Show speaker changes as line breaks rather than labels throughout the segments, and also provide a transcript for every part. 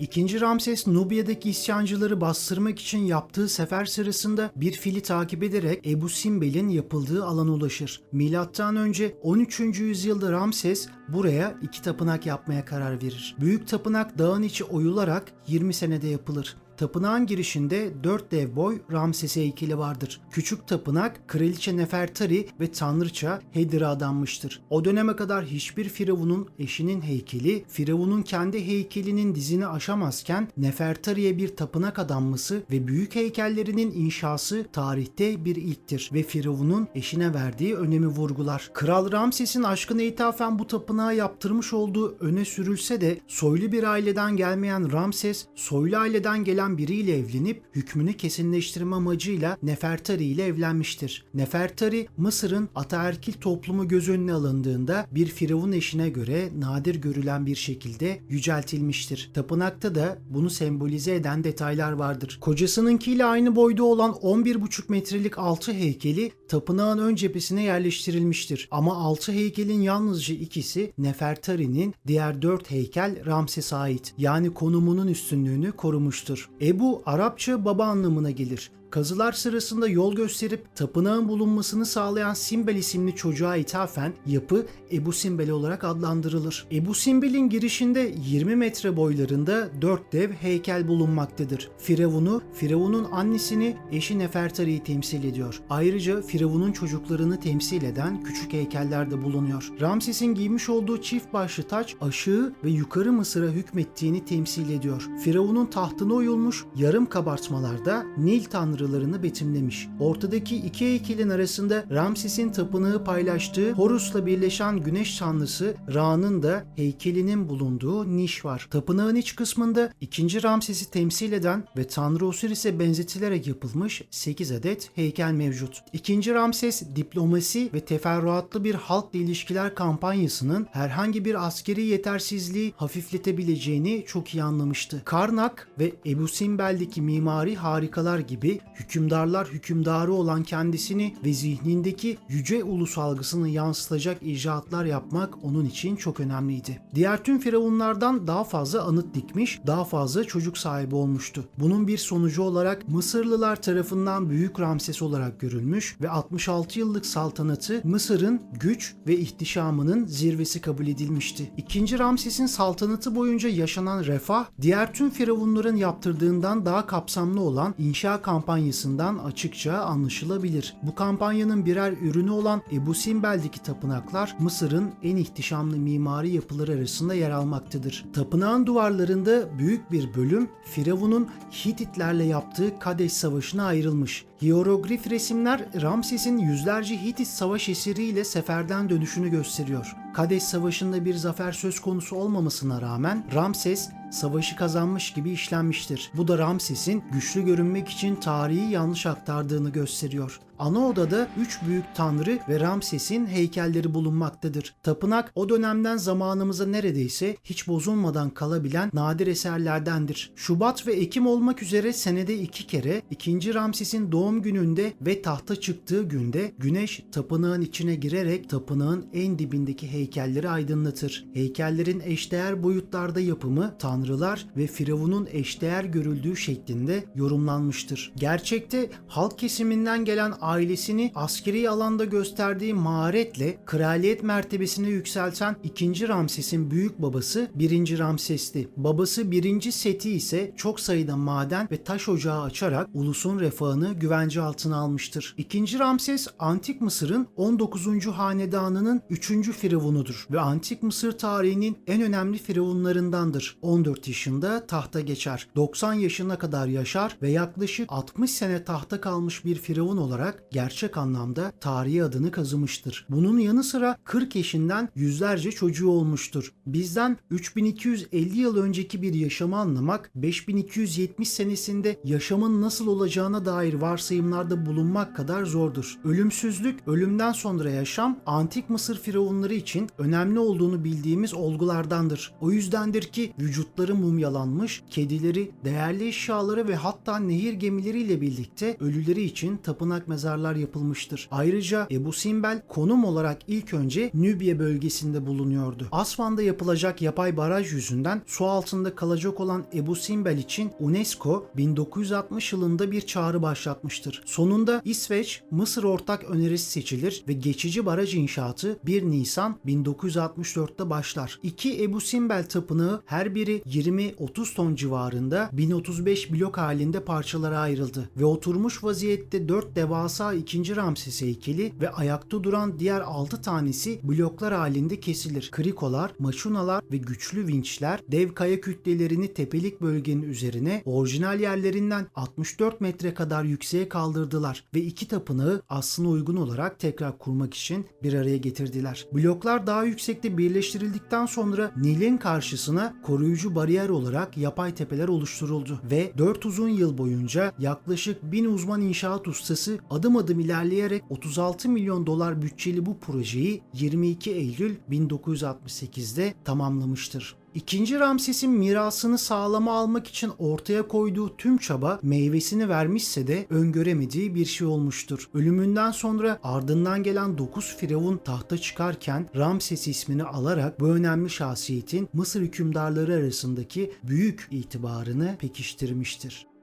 İkinci Ramses Nubya'daki isyancıları bastırmak için yaptığı sefer sırasında bir fili takip ederek Ebu Simbel'in yapıldığı alana ulaşır. Milattan önce 13. yüzyılda Ramses buraya iki tapınak yapmaya karar verir. Büyük tapınak dağın içi oyularak 20 senede yapılır. Tapınağın girişinde dört dev boy Ramses heykeli vardır. Küçük tapınak Kraliçe Nefertari ve Tanrıça Hedir'e adanmıştır. O döneme kadar hiçbir firavunun eşinin heykeli, firavunun kendi heykelinin dizini aşamazken Nefertari'ye bir tapınak adanması ve büyük heykellerinin inşası tarihte bir ilktir ve firavunun eşine verdiği önemi vurgular. Kral Ramses'in aşkına ithafen bu tapınağı yaptırmış olduğu öne sürülse de soylu bir aileden gelmeyen Ramses, soylu aileden gelen biriyle evlenip hükmünü kesinleştirme amacıyla Nefertari ile evlenmiştir. Nefertari, Mısır'ın ataerkil toplumu göz önüne alındığında bir firavun eşine göre nadir görülen bir şekilde yüceltilmiştir. Tapınakta da bunu sembolize eden detaylar vardır. Kocasınınkiyle aynı boyda olan 11,5 metrelik altı heykeli tapınağın ön cephesine yerleştirilmiştir. Ama altı heykelin yalnızca ikisi Nefertari'nin, diğer dört heykel Ramses'e ait. Yani konumunun üstünlüğünü korumuştur. Ebu Arapça baba anlamına gelir. Kazılar sırasında yol gösterip tapınağın bulunmasını sağlayan Simbel isimli çocuğa ithafen yapı Ebu Simbel olarak adlandırılır. Ebu Simbel'in girişinde 20 metre boylarında 4 dev heykel bulunmaktadır. Firavunu, Firavun'un annesini, eşi Nefertari'yi temsil ediyor. Ayrıca Firavun'un çocuklarını temsil eden küçük heykeller de bulunuyor. Ramses'in giymiş olduğu çift başlı taç aşağı ve yukarı Mısır'a hükmettiğini temsil ediyor. Firavun'un tahtına oyulmuş yarım kabartmalarda Nil tanrılarını betimlemiş. Ortadaki iki heykelin arasında Ramses'in tapınağı paylaştığı Horus'la birleşen güneş tanrısı Ra'nın da heykelinin bulunduğu niş var. Tapınağın iç kısmında 2. Ramses'i temsil eden ve Tanrı Osiris'e benzetilerek yapılmış 8 adet heykel mevcut. 2. Ramses diplomasi ve teferruatlı bir halkla ilişkiler kampanyasının herhangi bir askeri yetersizliği hafifletebileceğini çok iyi anlamıştı. Karnak ve Ebu Simbel'deki mimari harikalar gibi hükümdarlar hükümdarı olan kendisini ve zihnindeki yüce ulus algısını yansıtacak icraatlar yapmak onun için çok önemliydi. Diğer tüm firavunlardan daha fazla anıt dikmiş, daha fazla çocuk sahibi olmuştu. Bunun bir sonucu olarak Mısırlılar tarafından Büyük Ramses olarak görülmüş ve 66 yıllık saltanatı Mısır'ın güç ve ihtişamının zirvesi kabul edilmişti. İkinci Ramses'in saltanatı boyunca yaşanan refah, diğer tüm firavunların yaptırdığından daha kapsamlı olan inşa kampanyasından açıkça anlaşılabilir. Bu kampanyanın birer ürünü olan Ebu Simbel'deki tapınaklar Mısır'ın en ihtişamlı mimari yapıları arasında yer almaktadır. Tapınağın duvarlarında büyük bir bölüm Firavun'un Hititlerle yaptığı Kadeş Savaşı'na ayrılmış. Hieroglif resimler Ramses'in yüzlerce Hitit savaş eseriyle seferden dönüşünü gösteriyor. Kadeş Savaşı'nda bir zafer söz konusu olmamasına rağmen Ramses savaşı kazanmış gibi işlenmiştir. Bu da Ramses'in güçlü görünmek için tarihi yanlış aktardığını gösteriyor. Ana odada üç büyük tanrı ve Ramses'in heykelleri bulunmaktadır. Tapınak o dönemden zamanımıza neredeyse hiç bozulmadan kalabilen nadir eserlerdendir. Şubat ve Ekim olmak üzere senede iki kere 2. Ramses'in doğum gününde ve tahta çıktığı günde güneş tapınağın içine girerek tapınağın en dibindeki heykelleri aydınlatır. Heykellerin eşdeğer boyutlarda yapımı tanrılar ve firavunun eşdeğer görüldüğü şeklinde yorumlanmıştır. Gerçekte halk kesiminden gelen ailesini askeri alanda gösterdiği maharetle kraliyet mertebesine yükselten 2. Ramses'in büyük babası 1. Ramses'ti. Babası 1. Seti ise çok sayıda maden ve taş ocağı açarak ulusun refahını güvence altına almıştır. 2. Ramses Antik Mısır'ın 19. hanedanının 3. firavunudur ve Antik Mısır tarihinin en önemli firavunlarındandır. 14 yaşında tahta geçer. 90 yaşına kadar yaşar ve yaklaşık 60 sene tahta kalmış bir firavun olarak gerçek anlamda tarihi adını kazımıştır. Bunun yanı sıra 40 eşinden yüzlerce çocuğu olmuştur. Bizden 3250 yıl önceki bir yaşamı anlamak 5270 senesinde yaşamın nasıl olacağına dair varsayımlarda bulunmak kadar zordur. Ölümsüzlük, ölümden sonra yaşam antik Mısır firavunları için önemli olduğunu bildiğimiz olgulardandır. O yüzdendir ki vücutları mumyalanmış, kedileri, değerli eşyaları ve hatta nehir gemileriyle birlikte ölüleri için tapınak mezarları mezarlar yapılmıştır. Ayrıca Ebu Simbel konum olarak ilk önce Nübye bölgesinde bulunuyordu. Asvan'da yapılacak yapay baraj yüzünden su altında kalacak olan Ebu Simbel için UNESCO 1960 yılında bir çağrı başlatmıştır. Sonunda İsveç, Mısır ortak önerisi seçilir ve geçici baraj inşaatı 1 Nisan 1964'te başlar. İki Ebu Simbel tapınağı her biri 20-30 ton civarında 1035 blok halinde parçalara ayrıldı ve oturmuş vaziyette 4 devasa 2. Ramses heykeli ve ayakta duran diğer 6 tanesi bloklar halinde kesilir. Krikolar, maşunalar ve güçlü vinçler dev kaya kütlelerini tepelik bölgenin üzerine orijinal yerlerinden 64 metre kadar yükseğe kaldırdılar ve iki tapınağı aslına uygun olarak tekrar kurmak için bir araya getirdiler. Bloklar daha yüksekte birleştirildikten sonra Nil'in karşısına koruyucu bariyer olarak yapay tepeler oluşturuldu ve 4 uzun yıl boyunca yaklaşık 1000 uzman inşaat ustası adım adım ilerleyerek 36 milyon dolar bütçeli bu projeyi 22 Eylül 1968'de tamamlamıştır. İkinci Ramses'in mirasını sağlama almak için ortaya koyduğu tüm çaba meyvesini vermişse de öngöremediği bir şey olmuştur. Ölümünden sonra ardından gelen 9 firavun tahta çıkarken Ramses ismini alarak bu önemli şahsiyetin Mısır hükümdarları arasındaki büyük itibarını pekiştirmiştir.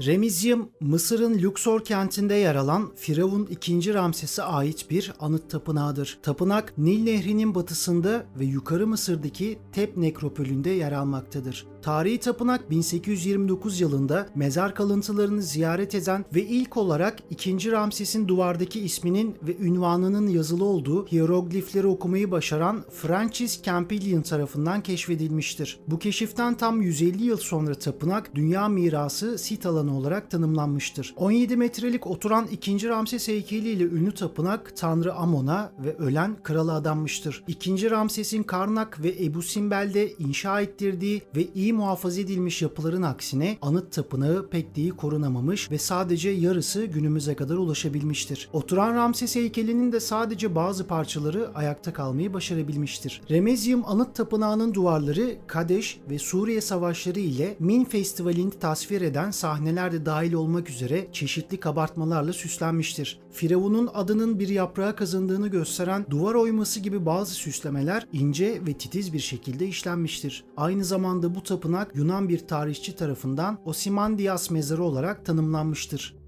Remizyum, Mısır'ın Luxor kentinde yer alan Firavun II. Ramses'e ait bir anıt tapınağıdır. Tapınak, Nil Nehri'nin batısında ve Yukarı Mısır'daki Tep Nekropolü'nde yer almaktadır. Tarihi tapınak 1829 yılında mezar kalıntılarını ziyaret eden ve ilk olarak 2. Ramses'in duvardaki isminin ve ünvanının yazılı olduğu hieroglifleri okumayı başaran Francis Campillion tarafından keşfedilmiştir. Bu keşiften tam 150 yıl sonra tapınak dünya mirası sit alanı olarak tanımlanmıştır. 17 metrelik oturan 2. Ramses heykeliyle ünlü tapınak Tanrı Amon'a ve ölen krala adanmıştır. 2. Ramses'in Karnak ve Ebu Simbel'de inşa ettirdiği ve iyi muhafaza edilmiş yapıların aksine anıt tapınağı pek de iyi korunamamış ve sadece yarısı günümüze kadar ulaşabilmiştir. Oturan Ramses heykelinin de sadece bazı parçaları ayakta kalmayı başarabilmiştir. Remezyum Anıt Tapınağı'nın duvarları Kadeş ve Suriye savaşları ile Min Festivali'ni tasvir eden sahneler de dahil olmak üzere çeşitli kabartmalarla süslenmiştir. Firavun'un adının bir yaprağa kazındığını gösteren duvar oyması gibi bazı süslemeler ince ve titiz bir şekilde işlenmiştir. Aynı zamanda bu tapınak Yunan bir tarihçi tarafından Osimandias mezarı olarak tanımlanmıştır.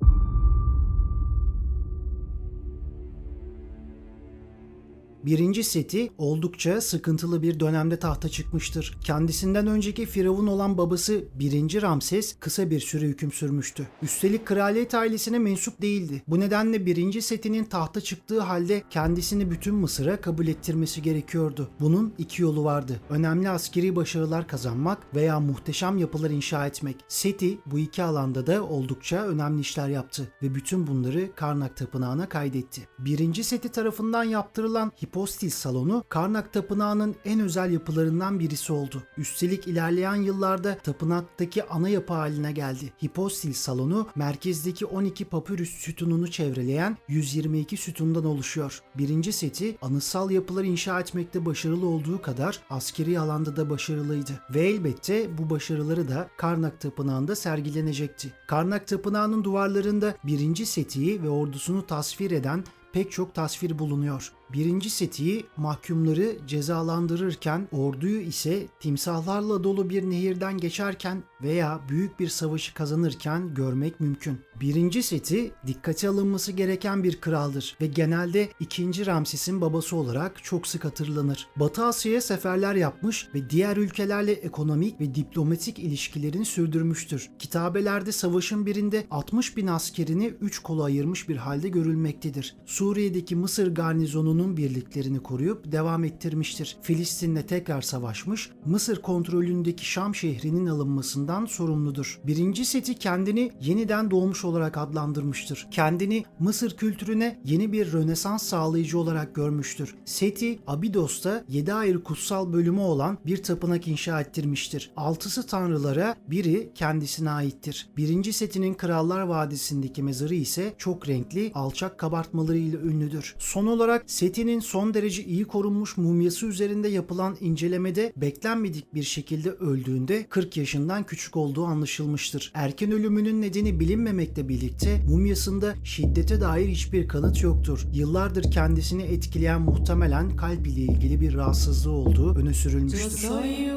Birinci seti oldukça sıkıntılı bir dönemde tahta çıkmıştır. Kendisinden önceki firavun olan babası 1. Ramses kısa bir süre hüküm sürmüştü. Üstelik kraliyet ailesine mensup değildi. Bu nedenle birinci setinin tahta çıktığı halde kendisini bütün Mısır'a kabul ettirmesi gerekiyordu. Bunun iki yolu vardı. Önemli askeri başarılar kazanmak veya muhteşem yapılar inşa etmek. Seti bu iki alanda da oldukça önemli işler yaptı ve bütün bunları Karnak Tapınağı'na kaydetti. Birinci seti tarafından yaptırılan Hipostil salonu Karnak Tapınağı'nın en özel yapılarından birisi oldu. Üstelik ilerleyen yıllarda tapınaktaki ana yapı haline geldi. Hipostil salonu merkezdeki 12 papyrus sütununu çevreleyen 122 sütundan oluşuyor. Birinci seti anıtsal yapılar inşa etmekte başarılı olduğu kadar askeri alanda da başarılıydı. Ve elbette bu başarıları da Karnak Tapınağı'nda sergilenecekti. Karnak Tapınağı'nın duvarlarında birinci setiyi ve ordusunu tasvir eden pek çok tasvir bulunuyor. Birinci setiyi mahkumları cezalandırırken orduyu ise timsahlarla dolu bir nehirden geçerken veya büyük bir savaşı kazanırken görmek mümkün. Birinci seti dikkate alınması gereken bir kraldır ve genelde 2. Ramses'in babası olarak çok sık hatırlanır. Batı Asya'ya seferler yapmış ve diğer ülkelerle ekonomik ve diplomatik ilişkilerini sürdürmüştür. Kitabelerde savaşın birinde 60 bin askerini 3 kola ayırmış bir halde görülmektedir. Suriye'deki Mısır garnizonunun birliklerini koruyup devam ettirmiştir. Filistin'le tekrar savaşmış, Mısır kontrolündeki Şam şehrinin alınmasından sorumludur. Birinci seti kendini yeniden doğmuş olarak adlandırmıştır. Kendini Mısır kültürüne yeni bir rönesans sağlayıcı olarak görmüştür. Seti, Abidos'ta 7 ayrı kutsal bölümü olan bir tapınak inşa ettirmiştir. Altısı tanrılara, biri kendisine aittir. Birinci setinin Krallar Vadisi'ndeki mezarı ise çok renkli, alçak kabartmalarıyla ünlüdür. Son olarak seti Seti'nin son derece iyi korunmuş mumyası üzerinde yapılan incelemede beklenmedik bir şekilde öldüğünde 40 yaşından küçük olduğu anlaşılmıştır. Erken ölümünün nedeni bilinmemekle birlikte mumyasında şiddete dair hiçbir kanıt yoktur. Yıllardır kendisini etkileyen muhtemelen kalp ile ilgili bir rahatsızlığı olduğu öne sürülmüştür.
soy